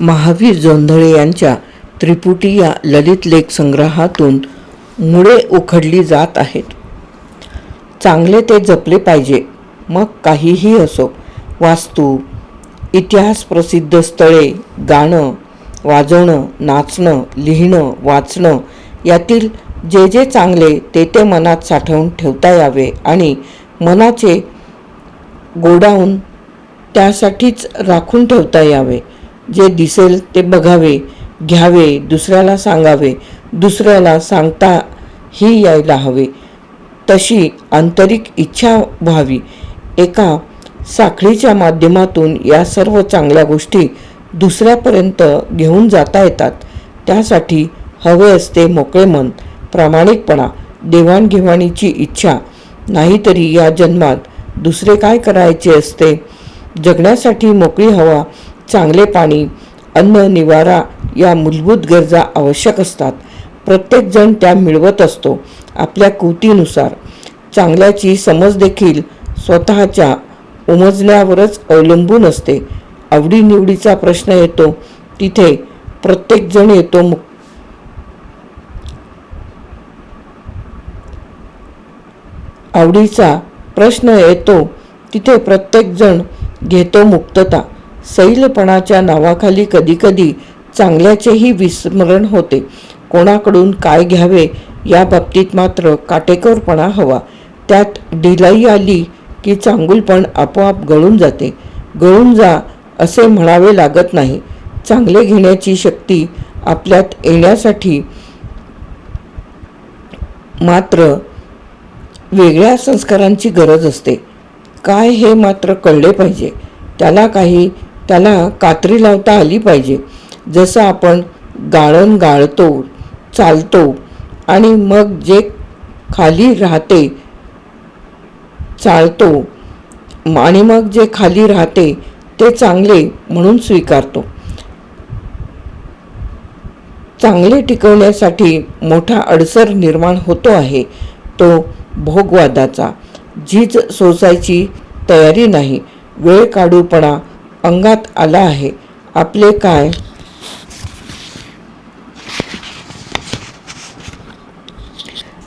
महावीर जोंधळे यांच्या त्रिपुटी या ललित लेख संग्रहातून मुळे उखडली जात आहेत. चांगले ते जपले पाहिजे मग काहीही असो. वास्तू इतिहास प्रसिद्ध स्थळे गाणं वाजवणं नाचणं लिहिणं वाचणं यातील जे जे चांगले ते ते मनात साठवून ठेवता यावे आणि मनाचे गोडाऊन त्यासाठीच राखून ठेवता यावे. जे दिसेल ते बघावे घ्यावे दुसऱ्याला सांगावे दुसऱ्याला सांगता ही यायला हवे. तशी आंतरिक इच्छा व्हावी. एका साखळीच्या माध्यमातून या सर्व चांगल्या गोष्टी दुसऱ्यापर्यंत घेऊन जाता येतात. त्यासाठी हवे असते मोकळे मन प्रामाणिकपणा देवाणघेवाणीची इच्छा. नाहीतरी या जन्मात दुसरे काय करायचे असते? जगण्यासाठी मोकळी हवा चांगले पाणी अन्न निवारा या मूलभूत गरजा आवश्यक असतात. प्रत्येकजण त्या मिळवत असतो. आपल्या कृतीनुसार. चांगल्याची समज देखील स्वतःच्या उमजण्यावरच अवलंबून असते. आवडीनिवडीचा प्रश्न येतो. तिथे प्रत्येकजण येतो मुक आवडीचा प्रश्न येतो. तिथे प्रत्येकजण घेतो मुक्तता. सैलपणाच्या नावाखाली कधीकधी चांगल्याचेही विस्मरण होते. कोणाकडून काय घ्यावे या बाबतीत मात्र काटेकोरपणा हवा. त्यात ढिलाई आली की चांगुलपण आपोआप गळून जाते. गळून जा असे म्हणावे लागत नाही. चांगले घेण्याची शक्ती आपल्यात येण्यासाठी मात्र वेगळ्या संस्कारांची गरज असते. काय हे मात्र कळले पाहिजे? त्याला काही त्याला कात्री लावता आली पाहिजे. जसं आपण गाळण गाळतो चालतो आणि मग जे खाली राहते चालतो आणि मग जे खाली राहते ते चांगले म्हणून स्वीकारतो. चांगले टिकवण्यासाठी मोठा अडसर निर्माण होतो आहे. तो भोगवादाचा. झीज सोसायची तयारी नाही. वेळ काढूपणा अंगात आला आहे. आपले काय?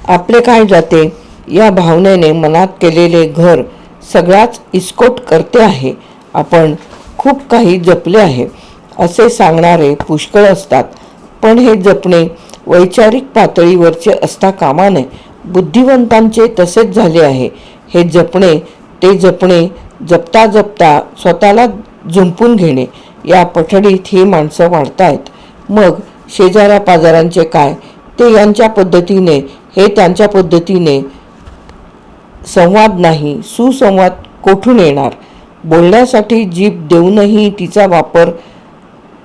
आपले काय जाते? या भावनेने मनात केलेले घर सगळाच इस्कोट करते आहे. आपण खूप काही जपले आहे. असे सांगणारे पुष्कळ असतात. पण हे जपणे वैचारिक पातळीवरचे असता कामा नये. बुद्धिवंतांचे तसेच झाले आहे. हे जपणे ते जपणे जपता जपता स्वतःला झुंपून घेणे. या पठडीत ही माणसं वाढतायत. मग शेजाऱ्या पाजारांचे काय? ते यांच्या पद्धतीने हे त्यांच्या पद्धतीने संवाद नाही सुसंवाद कोठून येणार? बोलण्यासाठी जीभ देऊनही तिचा वापर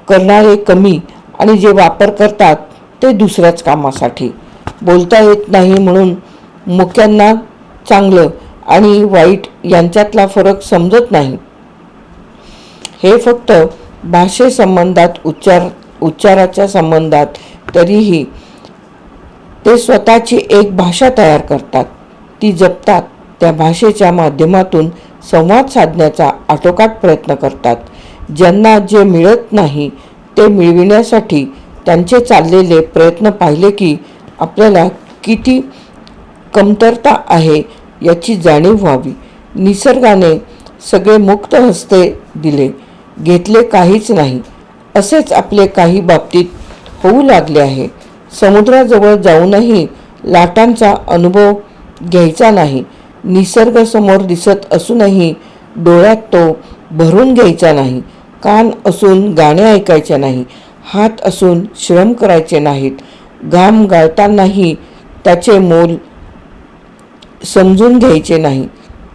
करणारे कमी आणि जे वापर करतात ते दुसऱ्याच कामासाठी. बोलता येत नाही म्हणून मुक्यांना चांगलं आणि वाईट यांच्यातला फरक समजत नाही. हे फक्त भाषेसंबंधात उच्चार उच्चाराच्या संबंधात तरीही ते स्वतःची एक भाषा तयार करतात. ती जपतात त्या भाषेच्या माध्यमातून संवाद साधण्याचा आटोकाट प्रयत्न करतात. ज्यांना जे मिळत नाही ते मिळविण्यासाठी त्यांचे चाललेले प्रयत्न पाहिले की आपल्याला किती कमतरता आहे याची जाणीव व्हावी. निसर्गाने सगळे मुक्त हस्ते दिले. घेतले काहीच नाही. असेच आपले काही बाबतीत होऊ लागले आहे. समुद्राजवळ जाऊनही लाटांचा अनुभव घ्यायचा नाही. निसर्ग समोर दिसत असूनही डोळ्यात तो भरून घ्यायचा नाही. कान असून गाणे ऐकायचे नाही. हात असून श्रम करायचे नाहीत. घाम गाळतानाही त्याचे मोल समजून घ्यायचे नाही.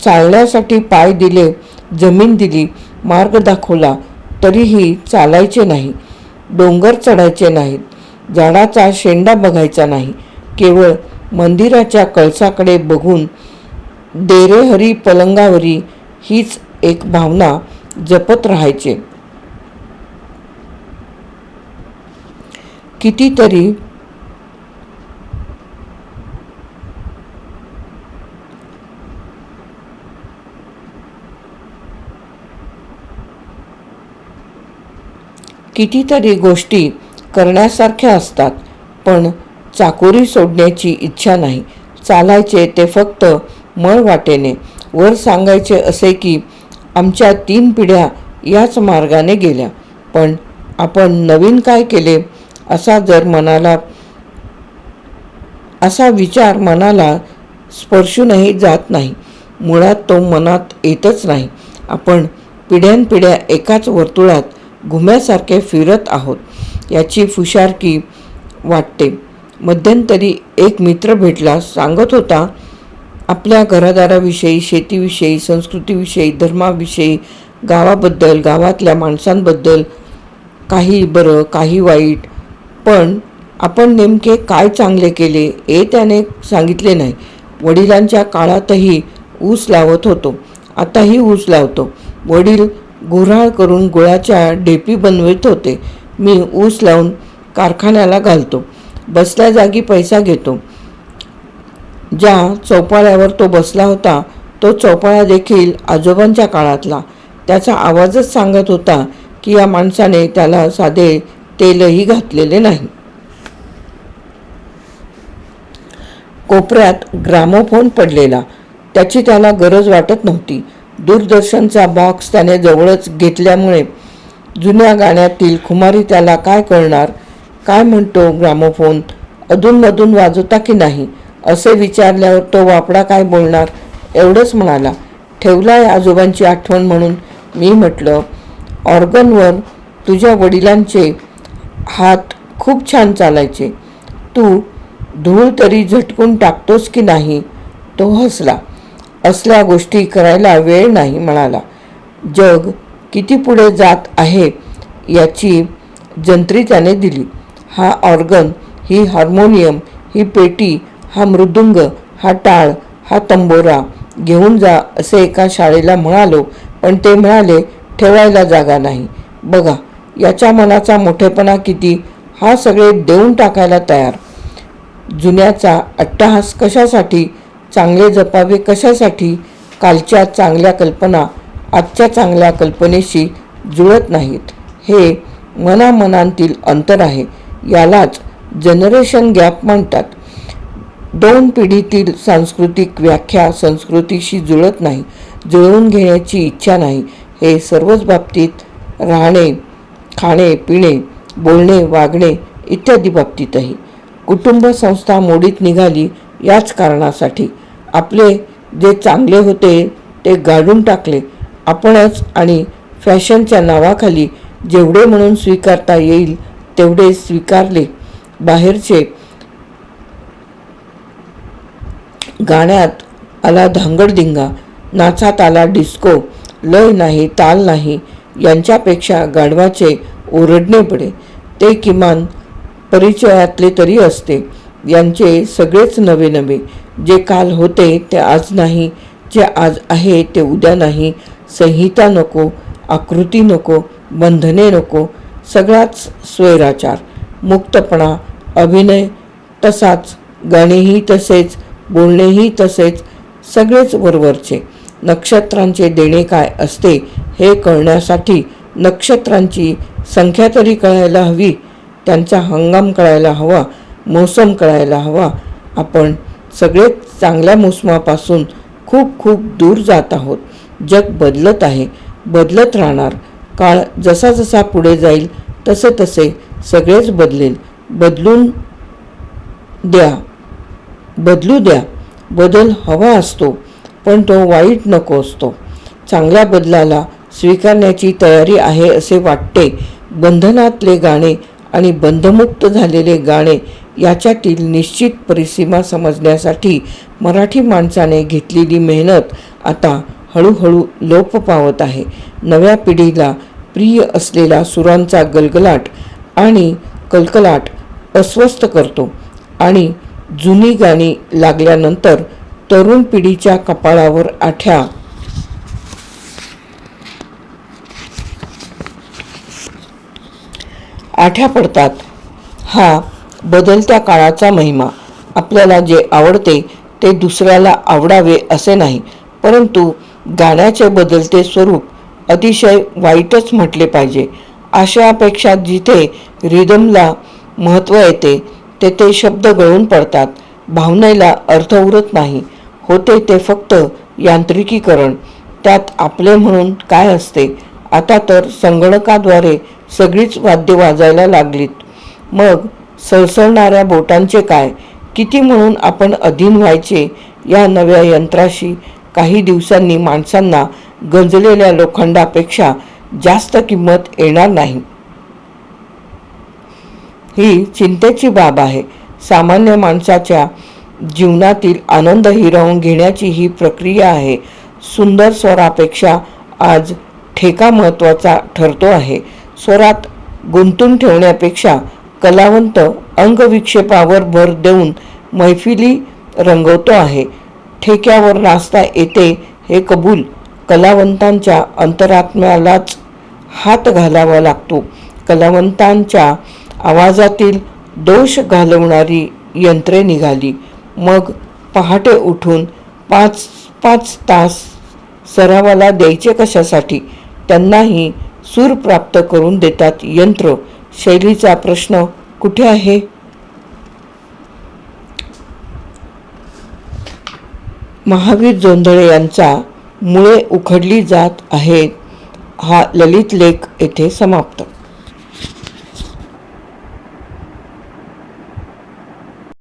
चालण्यासाठी पाय दिले जमीन दिली मार्ग दाखवला तरीही चालायचे नाही डोंगर चढायचे नाहीत झाडाचा शेंडा बघायचा नाही केवळ मंदिराच्या कळसाकडे बघून देरेहरी पलंगावरी हीच एक भावना जपत राहायचे. कितीतरी कितीतरी गोष्टी करण्यासारख्या असतात पण चाकोरी सोडण्याची इच्छा नाही. चालायचे ते फक्त मळ वाटेने. वर सांगायचे असे की आमच्या तीन पिढ्या याच मार्गाने गेल्या. पण आपण नवीन काय केले? असा जर मनाला असा विचार मनाला स्पर्शूनही जात नाही. मुळात तो मनात येतच नाही. आपण पिढ्यानपिढ्या एकाच वर्तुळात घुम्यासारखे फिरत आहोत. याची फुशारकी वाटते. मध्यंतरी एक मित्र भेटला सांगत होता आपल्या घरादाराविषयी शेतीविषयी संस्कृतीविषयी धर्माविषयी गावाबद्दल गावातल्या माणसांबद्दल काही बरं काही वाईट. पण आपण नेमके काय चांगले केले हे त्याने सांगितले नाही. वडिलांच्या काळातही ऊस लावत होतो. आताही ऊस लावतो. वडील गुऱ्हाळ करून गुळाच्या ढेपी बनवित होते. मी ऊस लावून कारखान्याला घालतो. बसल्या जागी पैसा घेतो. ज्या चौपाळ्यावर तो बसला होता तो चौपाळा देखील आजोबांच्या काळातला. त्याचा आवाजच सांगत होता की या माणसाने त्याला साधे तेलही घातलेले नाही. कोपऱ्यात ग्रामोफोन पडलेला. त्याची त्याला गरज वाटत नव्हती. दूरदर्शनचा बॉक्स त्याने जवळच घेतल्यामुळे जुन्या गाण्यातील खुमारी त्याला काय कळणार काय म्हणतो ग्रामोफोन अधूनमधून वाजवता की नाही असे विचारल्यावर तो वापडा काय बोलणार एवढंच म्हणाला. ठेवला आहे आजोबांची आठवण म्हणून मी म्हटलं ऑर्गनवर तुझ्या वडिलांचे हात खूप छान चालायचे. तू धूळ तरी झटकून टाकतोस की नाही? तो हसला. असल्या गोष्टी करायला वेळ नाही म्हणाला. जग किती पुढे जात आहे याची जंत्री त्याने दिली. हा ऑर्गन ही हार्मोनियम ही पेटी हा मृदुंग हा टाळ हा तंबोरा घेऊन जा असे एका शाळेला म्हणालो पण ते म्हणाले ठेवायला जागा नाही. बघा याच्या मनाचा मोठेपणा किती? हा सगळे देऊन टाकायला तयार. जुन्याचा अट्टहास कशासाठी? चांगले जपावे कशासाठी कालच्या चांगल्या कल्पना आजच्या चांगल्या कल्पनेशी जुळत नाहीत. हे मनामनांतील अंतर आहे. यालाच जनरेशन गॅप म्हणतात. दोन पिढीतील सांस्कृतिक व्याख्या संस्कृतीशी जुळत नाही. जुळवून घेण्याची इच्छा नाही. हे सर्वच बाबतीत राहणे खाणे पिणे बोलणे वागणे इत्यादी बाबतीतही. कुटुंब संस्था मोडीत निघाली याच कारणासाठी. आपले जे चांगले होते ते गाडून टाकले. आपणच आणि फॅशनच्या नावाखाली जेवढे म्हणून स्वीकारता येईल तेवढे स्वीकारले. बाहेरचे गाण्यात आला धांगडधिंगा नाचात आला डिस्को लय नाही ताल नाही यांच्यापेक्षा गाढवाचे ओरडणे पडे. ते किमान परिचयातले तरी असते. यांचे सगळेच नवे नवे. जे काल होते ते आज नाही. जे आज आहे ते उद्या नाही. संहिता नको आकृती नको बंधने नको. सगळाच स्वैराचार मुक्तपणा अभिनय. तसाच गाणेही तसेच बोलणेही तसेच सगळेच वरवरचे. नक्षत्रांचे देणे काय असते हे कळण्यासाठी नक्षत्रांची संख्या तरी कळायला हवी. त्यांचा हंगाम कळायला हवा. मौसम कळायला हवा. आपण सगळेच चांगल्या मोसमापासून खूप खूप दूर जात आहोत. जग बदलत आहे. बदलत राहणार. काळ जसा जसा पुढे जाईल तसे तसे सगळेच बदलेल. बदलून द्या. बदलू द्या. बदल हवा असतो पण तो वाईट नको असतो. चांगल्या बदलाला स्वीकारण्याची तयारी आहे असे वाटते. बंधनातले गाणे आणि बंधमुक्त झालेले गाणे याच्यातील निश्चित परिसीमा समजण्यासाठी मराठी माणसाने घेतलेली मेहनत आता हळूहळू लोप पावत आहे. नव्या पिढीला प्रिय असलेला सुरांचा गलगलाट आणि कलकलाट अस्वस्थ करतो आणि जुनी गाणी लागल्यानंतर तरुण पिढीच्या कपाळावर आठ्या. आठ्या पडतात. हा बदलत्या काळाचा महिमा. आपल्याला जे आवडते ते दुसऱ्याला आवडावे असे नाही परंतु गाण्याचे बदलते स्वरूप अतिशय वाईटच म्हटले पाहिजे. अशापेक्षा जिथे रिदमला महत्त्व येते तेथे शब्द गळून पडतात भावनेला अर्थ उरत नाही. होते ते फक्त यांत्रिकीकरण त्यात आपले म्हणून काय असते? आता तर संगणकाद्वारे सगळीच वाद्य वाजायला लागलीत. मग सळसळणाऱ्या बोटांचे काय? किती म्हणून आपण अधीन व्हायचे? या नव्या यंत्राशी काही दिवसांनी माणसांना गंजलेल्या लोखंडापेक्षा जास्त किंमत येणार नाही. ही चिंतेची बाब आहे. सामान्य माणसाच्या जीवनातील आनंद हिरावून घेण्याची ही प्रक्रिया आहे. सुंदर स्वरापेक्षा आज ठेका महत्त्वाचा ठरतो आहे. स्वरात गुंतून ठेवण्यापेक्षा कलावंत अंगविक्षेपावर भर देऊन मैफिली रंगवतो आहे. ठेक्यावर नाचता येते हे कबूल कलावंतांच्या अंतरात्म्यालाच हात घालावा लागतो. कलावंतांच्या आवाजातील दोष घालवणारी यंत्रे निघाली. मग पहाटे उठून पाच पाच तास सरावाला द्यायचे कशासाठी? त्यांनाही सूर प्राप्त करून देतात यंत्र. शैलीचा प्रश्न कुठे आहे? महावीर जोंधळे यांचा मुळे उखडली जात आहेत हा ललित लेख येथे समाप्त.